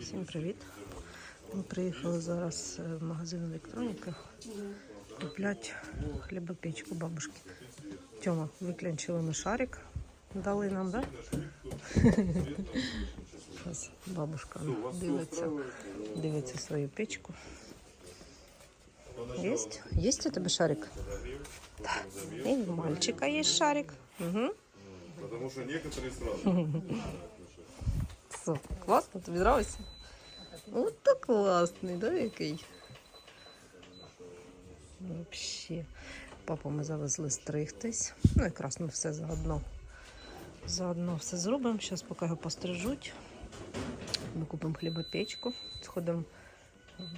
Всім привіт. Ми приїхали зараз е, в магазин електроніки купляти хлібопечку бабушки. Тьома, виключили ми шарик. Дали нам, да? Зараз бабушка дивиться, дивиться свою печку. Есть? Есть у тебе шарик? Да. И у мальчика есть шарик. Угу. Потому что некоторые сразу. Все, класно, тобі подобається? От то класний, да, який? Вообще. Папу ми завезли стригтись. Ну, якраз ми все заодно. Заодно все зробимо. Зараз поки його пострижуть. Ми купимо хлібопечку. Сходимо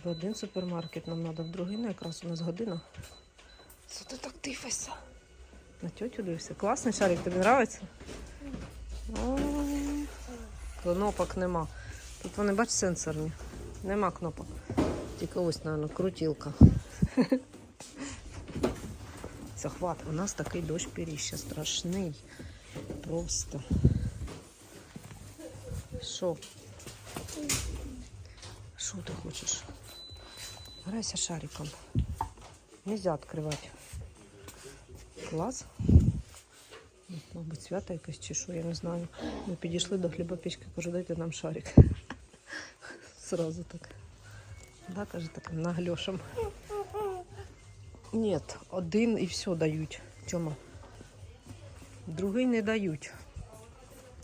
в один супермаркет, нам треба в другий. Ну, якраз у нас година. Що ти так дивишся? На тьотю дивишся. Класний шарик, тобі подобається? Кнопок нема. Тут вони, бач, сенсорні. Нема кнопок. Тільки ось, мабуть, крутілка. Захват. У нас такий дощ піріща страшний. Просто. Що? Що ти хочеш? Грайся шариком. Нельзя відкривати. Клас. Мабуть, свято якесь чи що, я не знаю. Ми підійшли до хлібопічки, кажу, дайте нам шарик. Сразу так. Да, каже, таким нагльошем. Ні, один і все дають. Чому? Другий не дають.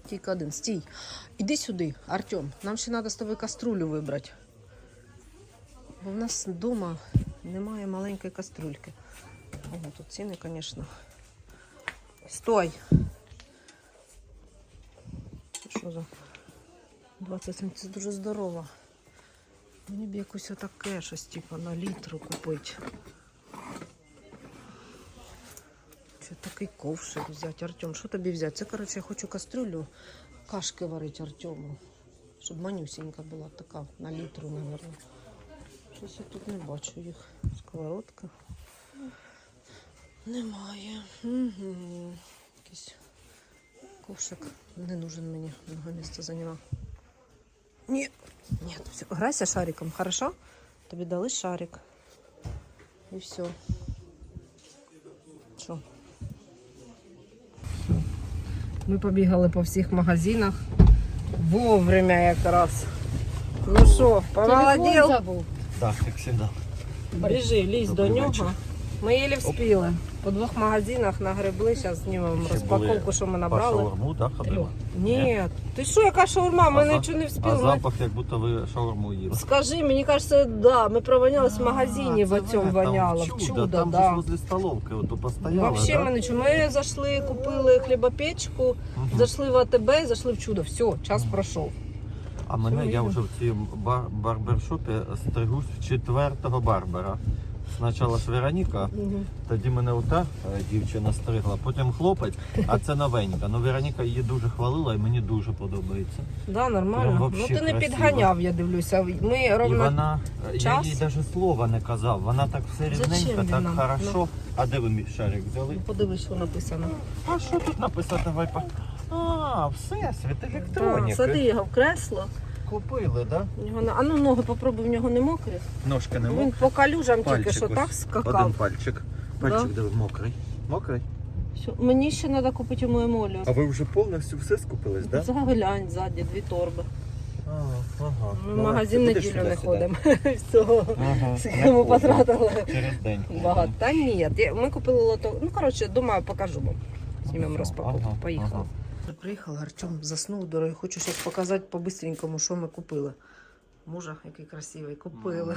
Тільки один. Стій. Іди сюди, Артем. Нам ще треба з тобою каструлю вибрати. Бо в нас вдома немає маленької каструльки. О, тут ціни, звісно. Стой! Що за 27? Це дуже здорово. Мені б якось отаке щось, типу, на літру купити. Чи такий ковшик взяти, Артем? Що тобі взяти? Це, коротше, я хочу кастрюлю кашки варити Артему. Щоб манюсінька була така, на літру, мабуть. Щось я тут не бачу їх. Сковородка. Немає. Угу. Якийсь ковшик не нужен мені. Много місця зайняла. Ні. Ні, все. Грайся шариком, хорошо? Тобі дали шарик. І все. Що? Ми побігали по всіх магазинах. Вовремя якраз. Ну що, помолодів? Так, як завжди. Біжи, лізь до нього. вечір. Ми їлі вспіли. По двох магазинах нагребли, зараз знімемо розпаковку, що ми набрали. шаурму, так, ходила? Ні, ти що, яка шаурма? Ми А за- нічого не А встигли. Запах, як будто ви шаурму їли. Скажи, мені кажеться, да, ми провонялись в магазині, в цьому воняло, в чудо, там да. же возле столовки, ото постояли, Вообще да? ми нічого. Ми зайшли, купили хлібопечку, Мгм. зайшли в АТБ, зайшли в чудо. Все, час пройшов. А мене, я вже в цій бар барбершопі стригусь в четвертого барбера. Спочатку ж Вероніка, тоді мене ота е, дівчина стригла, потім хлопець, а це новенька. Ну Вероніка її дуже хвалила і мені дуже подобається. Да, нормально. Ну ти не красиво. підганяв, я дивлюся. Ми І вона, час? я їй навіть слова не казав, вона так все рівненько, так нам? хорошо. А де ви мій шарик взяли? Ну, подивись, що написано. А що тут по... А, всесвіт Да, електроніки. сади його в кресло. Купили, да? В Нього на... А ну ноги попробуй, в нього не мокрі. Ножки не Він мокрі. по калюжам тільки що ось. так скакав. Один пальчик. Пальчик диви, мокрий. Мокрий? Що, Мені ще треба купити йому емолію. А ви вже повністю все скупились, да? Заглянь ззаді, дві торби. Ми в магазин неділю не ходимо. Всього. Ага. Скільки ми потратили. Через день. Багато. Та ні, я- ми купили лото. Ну, коротше, думаю, покажу вам. Знімемо розпаковку. Поїхали. Ага. Приїхали, Артем заснув, дорогі. Хочу щось показати по-бистренькому, що ми купили. Мужа, який красивий, купили.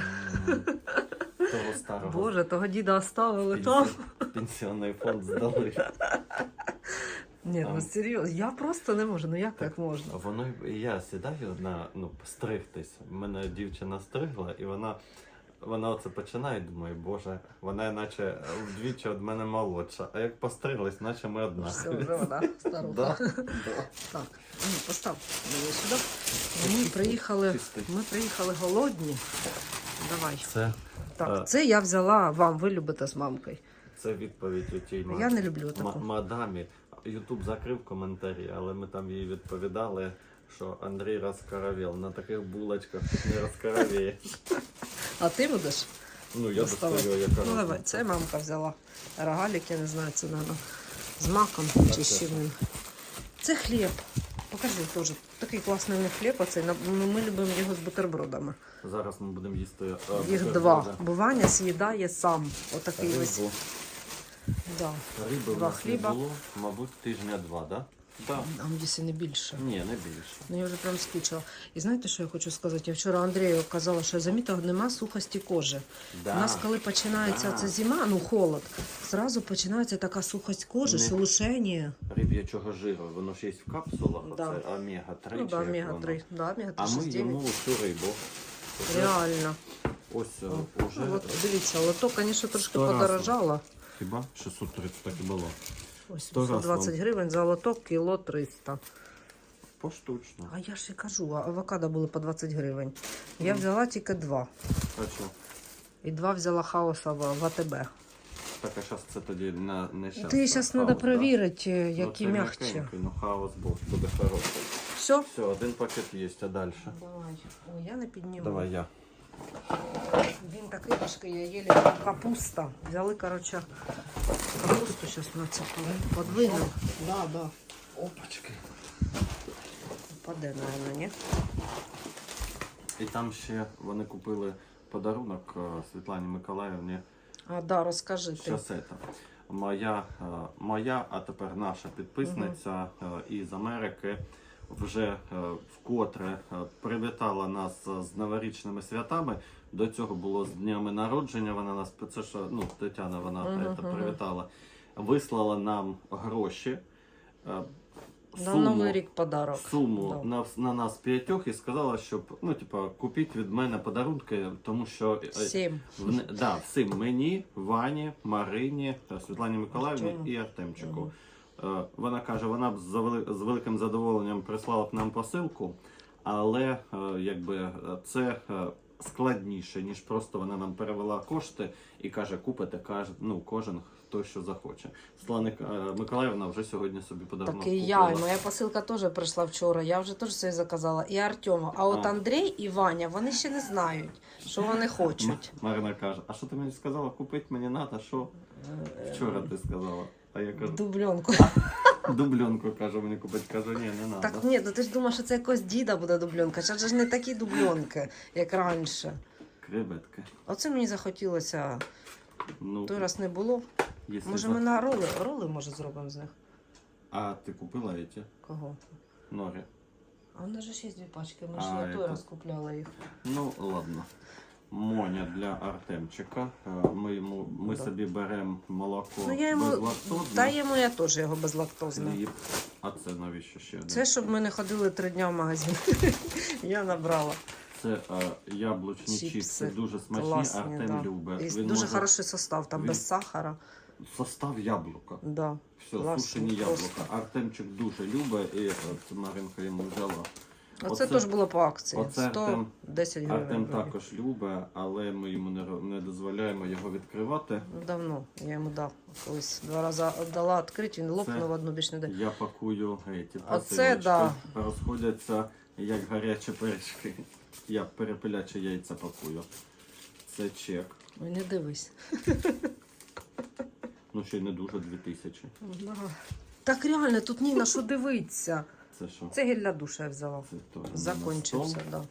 Того старого. Боже, того діда оставили там. Пенсіонний фонд здали. Ні, ну серйозно, я просто не можу. Ну як так можна? Воно я сідаю на ну стригтись. Мене дівчина стригла, і вона. Вона оце починає, думаю, боже, вона наче вдвічі від мене молодша. А як постриглась, наче ми одна. Все, вже вона старуха. Да, да. Так, ну, постав мені сюди. Ми приїхали, ми приїхали голодні. Давай. Це, е. Так, це я взяла вам, ви любите з мамкою. це відповідь у тій Я не люблю таку. мадамі. Ютуб закрив коментарі, але ми там їй відповідали, що Андрій розкаравел. На таких булочках тут не розкаравієш. А ти будеш? Ну, я Доставай. достаю, яка Ну давай, це мамка взяла. Рогалік, я не знаю, це надо з маком чи з чим. Це хліб. Покажи теж. Такий класний у них хліб, оцей. ну, Ми любимо його з бутербродами. Зараз ми будемо їсти. е, Їх два. Бо з'їдає сам. Отакий ось. Рибу. Да. Риби Два нас хліба. не було, мабуть, тижня два, да? Да. Там десь і не більше. Ні, не більше. Ну, я вже прям скучила. І знаєте, що я хочу сказати? Я вчора Андрію казала, що я замітила, нема сухості кожи. Да. У нас, коли починається Да. ця зима, ну холод, зразу починається така сухость кожи, Не- шелушення. Риб'ячого жиру, воно ж є в капсулах, Да. оце омега-3. Ну да, омега-3. Да, омега 3 А ми їмо всю рибу. Реально. Ось е, уже ну, от, дивіться, лото, звісно, трошки подорожало. хіба 630 так і було. Ось 120 гривень за лоток, кіло 300. Поштучно. А я ж і кажу, а авокадо були по 20 гривень. Я взяла тільки два. А що? І два взяла хаоса в в АТБ. Так, а зараз це тоді на не щас. Ти зараз треба перевірити, Ну, які це м'якче. Ну, хаос був, буде хороший. Все? Все, один пакет є, а далі? Давай. Ой, я не підніму. Давай я. Він такий важкий, я їлі капуста. Взяли, коротше, капусту зараз нацепили. Подвинув. Да, да. Опачки. Паде, наверное, ні? І там ще вони купили подарунок е, Світлані Миколаївні. А, да, розкажи ти. Щас це. Моя, е, моя, а тепер наша підписниця е, із Америки вже е, вкотре е, привітала нас з новорічними святами. До цього було з днями народження. Вона нас це що, ну, Тетяна вона е, мгм. привітала. Вислала нам гроші. е, На Новий рік подарок. суму Да. на, на нас п'ятьох і сказала, щоб ну, типа, купіть від мене подарунки, тому що е, Сім. в, да, всім мені, Вані, Марині, е, Світлані Миколаївні і Артемчику. Мгм. Е, Вона каже, вона б з, вели- з великим задоволенням прислала б нам посилку, але е, якби е, це складніше, ніж просто вона нам перевела кошти і каже, купите каже, ну, кожен хто що захоче. Світлана е, Миколаївна вже сьогодні собі подарунок Так і купила. я, і моя посилка теж прийшла вчора. Я вже теж собі заказала. І Артема. А от А. Андрій і Ваня, вони ще не знають, що вони хочуть. Марина каже, а що ти мені сказала, купити мені надо, що вчора ти сказала? А я кажу, Дубльонку. дубльонку кажу, мені купити. Кажу, ні, не надо. Так ні, ну ти ж думаєш, що це якось діда буде дубльонка. Це ж не такі дубльонки, як раніше. Креветки. Оце мені захотілося. Ну, Той раз не було. якщо Може, за- ми на роли, роли може зробимо з них. А ти купила эти Кого? ноги? А у нас же ж є дві пачки, ми ж А, на той раз купляли їх. Ну, ладно. Моня для Артемчика. Е, Ми, йому, ми Да. собі беремо молоко Ну я йому безлактозне, даємо я теж його безлактозне. хліб. А це навіщо ще один? Це щоб ми не ходили три дня в магазин. Я набрала. Це е, яблучні Чіпси. чіпси, дуже смачні, Класні, Артем да. любить. І Він дуже може- хороший состав, там він- без сахара. Состав яблука. Да. Все, Класно, сушені просто. яблука. Артемчик дуже любить і е, Маринка йому взяла. Оце, теж було по акції. оце Артем- 110 гривень. Артем також любить, але ми йому не, не дозволяємо його відкривати. Ну, Давно я йому дав. Колись два рази дала відкрити, він лопнув одну більш не дає. Я пакую еті А да. розходяться як гарячі пиріжки. Я перепилячі яйця пакую. Це чек. Ой, не дивись. Ну ще й не дуже 2000. Так реально, тут ні на що дивитися. Це що? Це гель для душа я взяла. Це то Закончився, так. да.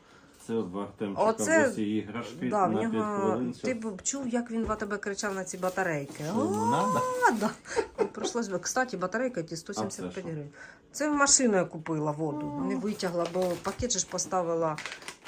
Це от Артемчика Оце- усі іграшки Да, в на 5 нього... хвилин. Ти б чув, як він в тебе кричав на ці батарейки. Що йому надо? Да. Прийшлось би. Кстати, батарейка ті 175 що? гривень. Це в машину я купила воду. Не витягла, бо пакет же ж поставила.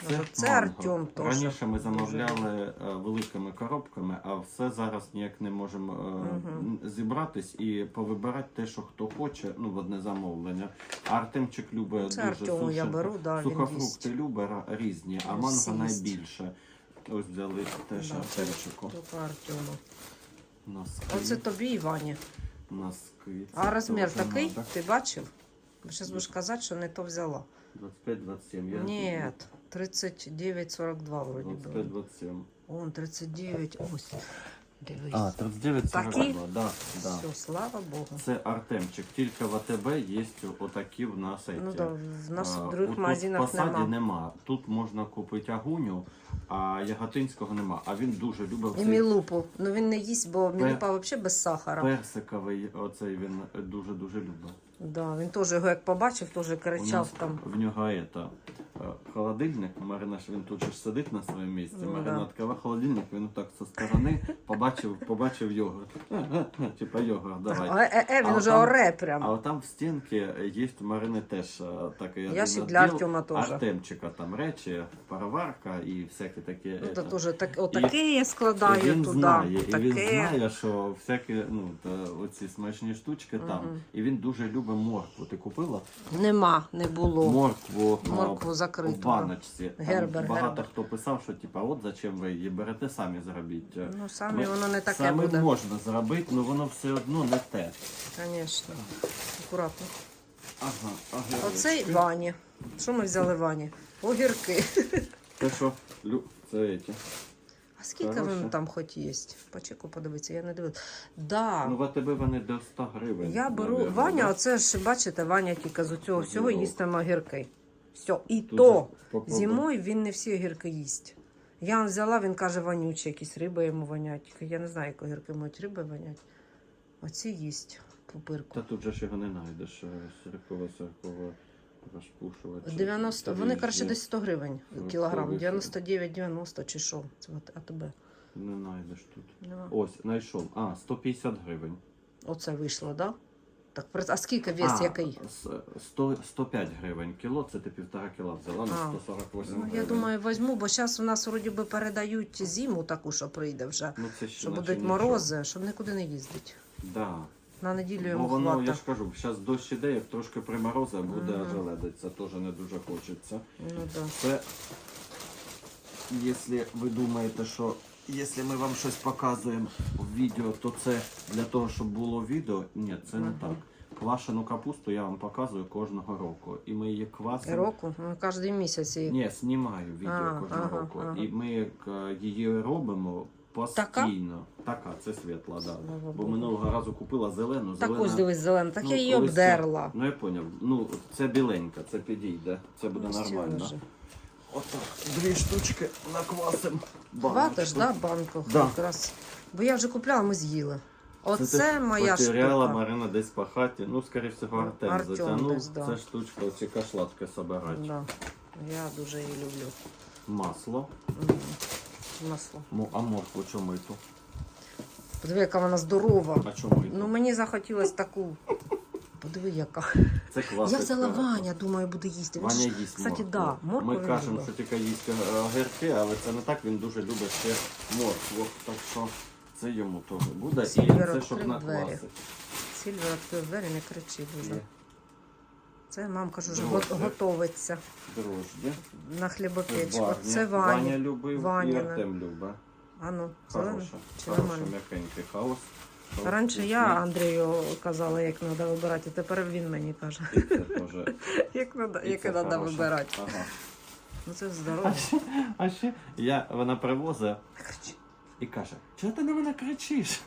Це, це. Артем теж. Раніше ми замовляли е, великими коробками, а все зараз ніяк не можемо е, Мгм. зібратись і повибирати те, що хто хоче, ну в одне замовлення. А Артемчик любить Це дуже Артему я суші- беру, да, він сухофрукти любить ра- різні, а манго їсть. найбільше. Ось взяли теж Да, Артемчику. Тільки Артему. Носки. Оце тобі і Вані. Носки. А розмір теж такий, надо. ти бачив? Зараз будеш казати, що не то взяла. 25-27. Я Ні, 39-42 вроді було. 25-27. Он 39, ось. Дивись. А, 39 Такі? да, да. Все, слава Богу. Це Артемчик. Тільки в АТБ є отакі в нас. Ну еті. да, в нас А, в других отут магазинах в посаді нема. Тут можна купити агуню, а яготинського нема. А він дуже любив І цей мілупу. Ну він не їсть, бо мілупа взагалі без сахара. персиковий. Оцей він дуже дуже любить. Да, він теж його як побачив, теж У кричав нас там. в нього это, е, холодильник. Марина ж він тут же сидить на своєму місці. Ну, Марина да. відкриває холодильник, він так зі сторони побачив, побачив йогурт. Типа йогурт, давай. А, е, е, він А уже отам- оре А прям. от там в стінці є у Марини теж е, такий Ящик відділ. для Артема теж. Артемчика там речі, пароварка і всякі такі. Ну, то это. теж так, отаке я І складаю він туди. знає, і таке. він знає, що всякі ну, та, оці смачні штучки там. Мгм. І він дуже любить моркву. Ти купила? Нема, не було. Моркву, а, Моркву в баночці. Гербер, багато гербер. хто писав, що типа, от зачем ви її берете, самі зробіть. Ну, самі Ми- воно не таке Саме буде. можна зробити, але воно все одно не те. Звісно. Акуратно. Ага, ага. Оцей Вані. Що ми взяли Вані? Огірки. Те, що лю... це ті. А скільки Хороше. воно там хоч є? По чеку подивитися, я не дивилася. Да. Ну, в АТБ вони до 100 гривень. Я беру навірно, Ваня, да? оце ж бачите, Ваня тільки з цього всього Огірок. їстиме огірки. Все, і Тут то попробуй. зимою він не всі огірки їсть. Я взяла, він каже, вонючі, якісь риби йому вонять. Я не знаю, як огірки можуть риби вонять. Оці їсть пупирку. Та тут же ж його не знайдеш. Сиркова, сиркова, розпушувач. 90, вони, коротше, десь 100 гривень кілограм. фрукт. 99-90 чи що. Це от АТБ. Не знайдеш тут. Нема. Ось, знайшов. А, 150 гривень. Оце вийшло, так? Да? Так, а скільки вес а, який? с- 100, 105 гривень кіло, це ти півтора кіла взяла на 148 Ну, гривень. я думаю, візьму, бо зараз у нас вроді би передають зиму таку, що прийде вже. ну, це ще Що наче будуть нічого. морози, щоб нікуди не їздити. Да. На неділю Бо йому воно, я ж кажу, зараз дощ іде, як трошки приморози, буде Мгм. ожеледиться, теж не дуже хочеться. Ну да. Це, якщо ви думаєте, що якщо ми вам щось показуємо в відео, то це для того, щоб було відео. Ні, це не так. Квашену капусту я вам показую кожного року. І ми її квасимо. Року, ну, кожен місяць. її. Ні, знімаю відео А, кожного ага, року. ага. І ми е, її робимо постійно. Така, це світла, да. Слава Бо Богу. минулого разу купила зелену. Так зелена... ось дивись зелена, так Ну, я її колись це- обдерла. Ну я поняв. Ну, це біленька, це підійде. Це буде Ось нормально. вже. Отак, дві штучки наквасим. Хватиш, да, банку Да. якраз. Бо я вже купляла, ми з'їли. Оце моя потеряла штука. Марина десь по хаті. Ну, скоріше всього, Артем, Артем затягнув. десь, да. Це штучка, оці кашлатки собирати. Да. Я дуже її люблю. Масло. Мгм. Масло. Мо- А моркву чому ту? Подиви, яка вона здорова. А чому Ну мені захотілося таку. Подиви, яка. Це класика. Я взяла Ваня, думаю, буде їсти. Він Ваня ж- їсть Кстати, моркву. да, моркву Ми він кажемо, любить. що тільки їсть е, огірки, але це не так, він дуже любить ще моркву. Так що це йому теж буде. І Сільвер це щоб відкрив двері. наквасити. Сільвер відкрив двері, не кричи дуже. Є. Це мамка ж го- готовиться Дрожді. на хлібопечку. Це Ваня Ваня. любив і Артем любить. А ну, зелене? Хороше, Чи хороше, нормально? м'якенький хаос. Раніше я. Андрію казала, як треба вибирати, а тепер він мені каже, І це теж. як треба вибирати. Ага. Ну це здорово. А ще я, вона привозить і каже, чого ти на мене кричиш?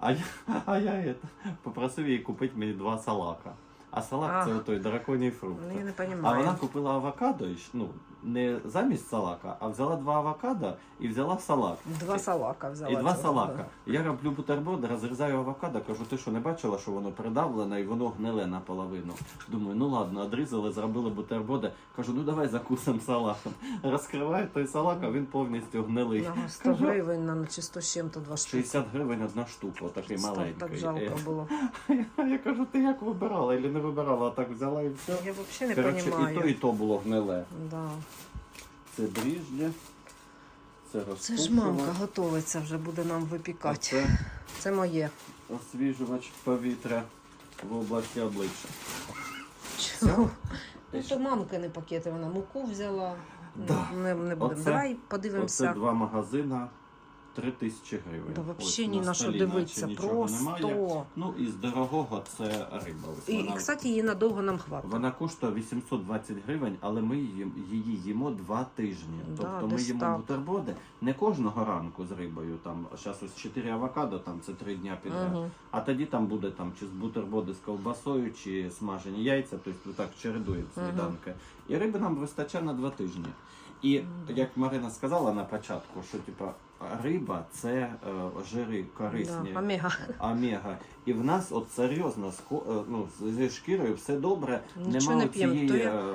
А я, а я это, попросив її купити мені два салака. А салак А. це той драконій фрукт. Ну я не А вона купила авокадо, ну, не замість салака, а взяла два авокадо і взяла салак. Два салака взяла. І два салака. Я роблю бутерброд, розрізаю авокадо, кажу, ти що не бачила, що воно придавлене і воно гниле наполовину. Думаю, ну ладно, одрізали, зробили бутерброди. Кажу, ну давай закусимо салатом. Розкриваю той салак, а він повністю гнилий. Да, 100 гривень на чи 100 з чим-то два штуки. 60 гривень одна штука, такий маленький. Так жалко Е, було. Я кажу, ти як вибирала, вибирала, а так взяла і все. Я взагалі не Коротше, і то, і то було гниле. Да. Це дріжджі, це Це ж мамка готовиться, вже буде нам а випікати. це Це моє. освіжувач повітря в області обличчя. Чого? Ну то мамки не пакети, вона муку взяла. Да. Не, не будемо. Оце- Давай Оце подивимося. два магазина 3 тисячі гривень. Да, взагалі ні на що дивитися, наче немає. Ну і з дорогого це риба. Ось І, вона, і, кстати, її надовго нам хватить. вона коштує 820 гривень, але ми її, її їмо два тижні. Да, тобто ми їмо так. бутерброди не кожного ранку з рибою. Там зараз ось 4 авокадо, там це 3 дня підряд. Угу. А тоді там буде там чи з бутерброди з ковбасою, чи смажені яйця, тобто так чередують сніданки. І риби нам вистачає на два тижні. І як Марина сказала на початку, що типа риба це е, жири корисні, Да, омега. омега. І в нас от серйозно е, ну, зі шкірою все добре. Нічого Немає не п'ємо, цієї то я- е,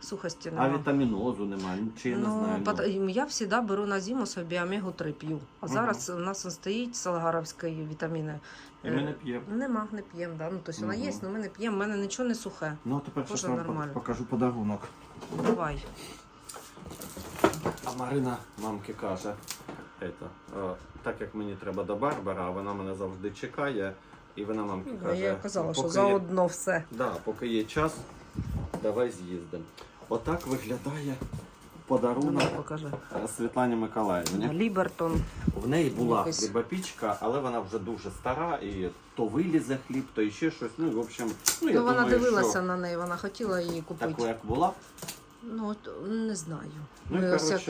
Сухості немає. авітамінозу, немає, чи я не Ну, знаю. пот- ну. я завжди беру на зиму собі омегу-3 п'ю. А зараз у нас стоїть салагаровської вітаміни. І ми не п'ємо. Нема, не п'ємо, да. Ну, тобто вона є, але ми не п'ємо, в мене нічого не сухе. Ну, а тепер Тоже щас вам покажу подарунок. Давай. А Марина мамки каже, это, е, так як мені треба до Барбара, а вона мене завжди чекає, і вона мамки Ну, каже, я казала, що поки заодно є, одно все. да, поки є час, давай з'їздимо. Отак виглядає подарунок е, Світлані Миколаївні. Лібертон. В неї була Якось. хлібопічка, але вона вже дуже стара, і то вилізе хліб, то іще щось. Ну, і, в общем, ну, я Ну, вона думаю, дивилася що на неї, вона хотіла її купити. таку, як була. Ну, не знаю. Ну, Ми ось як,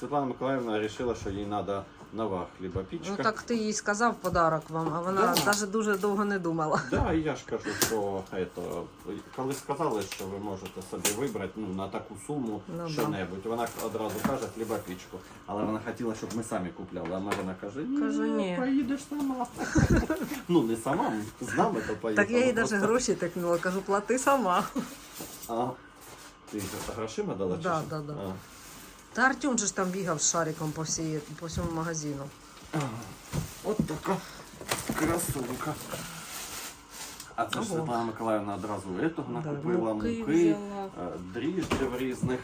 Світлана Миколаївна вирішила, що їй треба нова хлібопічка. Ну так ти їй сказав подарок вам, а вона Да. навіть дуже довго не думала. Да, я ж кажу, що это, коли сказали, що ви можете собі вибрати ну, на таку суму Ну, що-небудь, вона одразу каже хлібопічку. Але вона хотіла, щоб ми самі купляли. А Марина каже, ні, Кажу, ні. поїдеш сама. ну не сама, з нами то поїхала. Так я їй навіть гроші тикнула, кажу, плати сама. А, ти грошима дала? чи Да, що? да, да. А. Та Артем же ж там бігав з шариком по, всій, по всьому магазину. От така красунка. А це ж Ого. Світлана Миколаївна одразу этого Да, накупила, муки муки, взяла. е, дріжджів різних.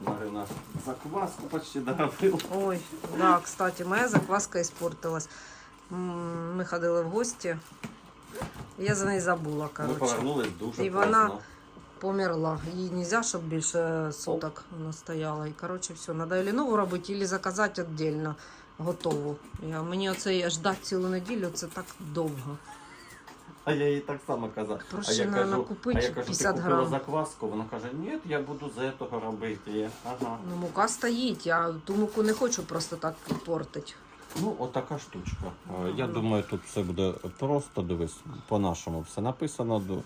Марина закваску почти доробила. Ой, да, кстати, моя закваска испортилась. М, Ми ходили в гості. Я за неї забула, Ми коротше. повернулись дуже І вона- поздно. Померла. Їй не можна, щоб більше суток вона стояла. І коротше, все, треба або нову робити, або заказати віддільно готову. Я, мені оце ждати цілу неділю, це так довго. А я їй так само казав. Проще, а я кажу, купити а я кажу, 50 ти купила грам. закваску? Вона каже, ні, я буду з цього робити. Я, Ага. Ну, мука стоїть, я ту муку не хочу просто так портити. Ну, отака штучка. Е, Я думаю, тут все буде просто, дивись, по-нашому все написано. ду-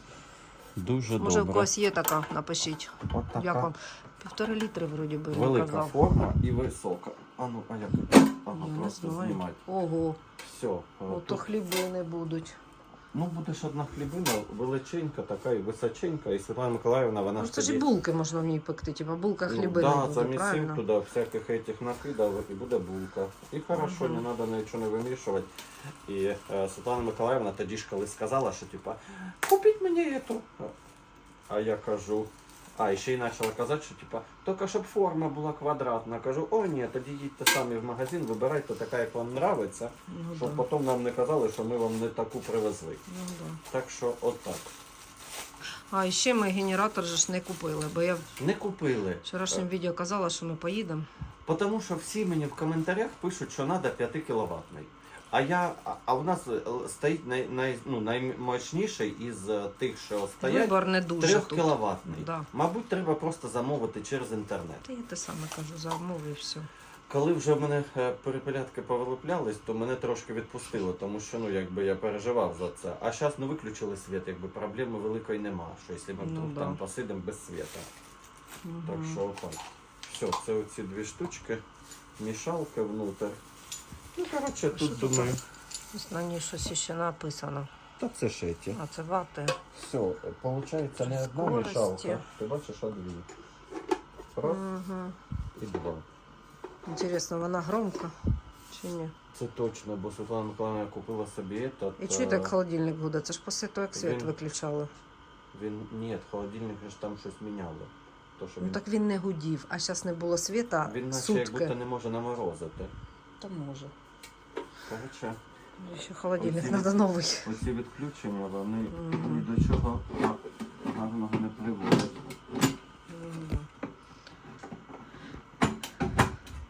Дуже Може, у добре. когось є така, напишіть. От така Як вам? Півтори літри, вроді би, він велика казав. форма і висока. А ну, а як? Ага, Я не просто знаю. знімати. Ого, Все. ото хліби не будуть. Ну, буде ж одна хлібина, величенька, така і височенька, і Світлана Миколаївна, вона Ну, ж це ж і тоді... булки можна в ній пекти, типа булка Ну, Так, да, буде, замісив правильно? туди всяких этих накидав, і буде булка. І хорошо, Мгм. не треба нічого не вимішувати. І е, Світлана Миколаївна тоді ж коли сказала, що типа, купіть мені ету. А я кажу, а, і ще й почала казати, що типа, тільки щоб форма була квадратна. Кажу, о ні, тоді їдьте самі в магазин, вибирайте така, як вам нравиться, Ну, щоб да. потім нам не казали, що ми вам не таку привезли. Ну, да. Так що отак. А і ще ми генератор же ж не купили, бо я в Не купили. вчорашньому відео казала, що ми поїдемо. Тому що всі мені в коментарях пишуть, що треба 5 кіловатний. А я, а- в нас е, стоїть най, най, ну, наймощніший із е, тих, що стоять, Вибор не дуже 3 тут. Да. Мабуть, треба просто замовити через інтернет. Та я те саме кажу, замовив і все. Коли вже в мене е, перепелятки повилуплялись, то мене трошки відпустило, тому що ну якби я переживав за це. А зараз ну виключили світ, якби проблеми великої нема. Що якщо ми Ну, да. там посидимо без світа. Так що отак. Все, це оці дві штучки, мішалка внутрь. Ну, коротше, Що тут тут думаю. Ось на ній щось ще написано. Та це эти. А це вати. Все, виходить не одна Скорості. мішалка. Ти бачиш, а дві. Раз Угу. і два. Інтересно, вона громка чи ні? Це точно, бо Світлана Миколаївна купила собі этот, І чуєте, е, холодильник буде? Це ж після того, як світ він- виключали. Він ні, холодильник же ж там щось міняло. То, що Ну він, так він не гудів, а зараз не було світа він наче як сутки. будто не може наморозити. Та може. Коротше, Ще холодильник Оці- треба новий. оці відключення, вони ні до чого гарного не приводять.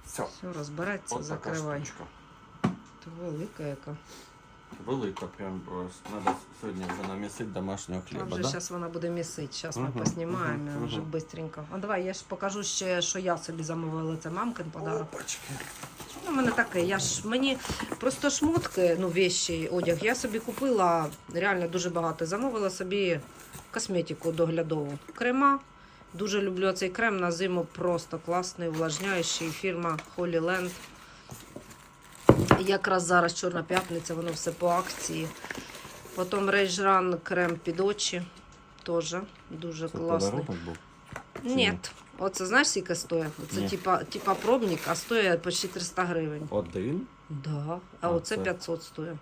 Все. Все, От така закривай. штучка. Ти велика яка. Велика, прям треба сьогодні вже намісити домашнього А хліба, вже да? зараз вона буде місити. Зараз ми Мгм, поснімаємо мгм, вже мгм. швидко. А давай я ж покажу ще, що я собі замовила. Це мамкин подарок. Опачки. Ну, мене таке. Я ж мені просто шмотки, ну, вещі, одяг. Я собі купила реально дуже багато. Замовила собі косметику доглядову. Крема. Дуже люблю цей крем на зиму, просто класний, увлажняючий. Фірма Holy Land. Якраз зараз Чорна п'ятниця, воно все по акції. Потім Rage Run крем під очі. Теж дуже класний. Ні, оце знаєш, скільки стоїть? Це Ні. типа, типа пробник, а стоїть почти 300 гривень. Один? Да. А, А оце це? 500 стоїть.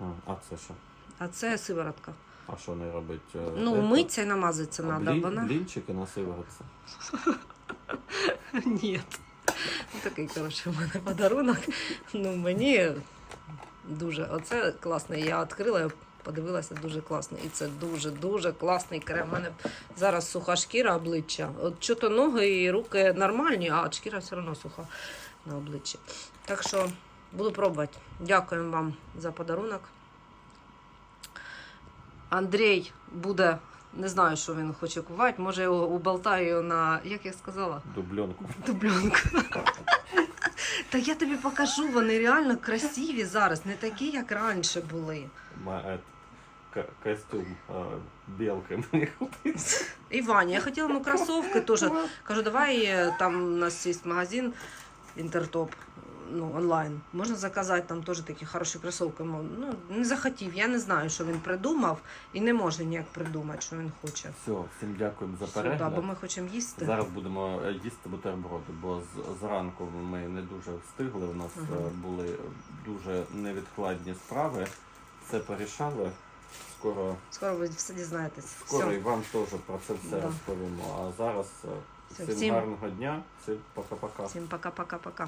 А, а це що? А це сиворотка. А що не робить? е, Ну, ето? миться і намазатися А треба. блін- Вона. Блінчики на сиворотці. Ні. Ну, Такий, коротше, в мене подарунок. Ну, мені дуже. Оце класний. Я відкрила, подивилася, дуже класний. І це дуже-дуже класний крем. У мене зараз суха шкіра обличчя. От чого ноги і руки нормальні, а шкіра все одно суха на обличчі. Так що буду пробувати. Дякуємо вам за подарунок. Андрій буде, не знаю, що він хоче кувати. Може, я його уболтаю на, як я сказала, Дубльонку. дубльонку. Та я тобі покажу, вони реально красиві зараз, не такі, як раніше були. Костюм е, білки мені купити. І Ваня, я хотіла йому кросовки теж. Кажу, давай е, там у нас є магазин Інтертоп. Ну, онлайн. Можна заказати там теж такі хороші кросовки. Ну, не захотів. Я не знаю, що він придумав, і не може ніяк придумати, що він хоче. Все, всім дякуємо за Все, да, бо ми хочемо їсти. Зараз будемо е, їсти бутерброди, бо з- зранку ми не дуже встигли. У нас е, були дуже невідкладні справи. Все порішали. Скоро, Скоро ви все дізнаєтесь. скоро Все. і вам теж про це все Да. розповімо. А зараз е, Все, всім всім- гарного дня, всім пока-пока. Всім пока-пока-пока.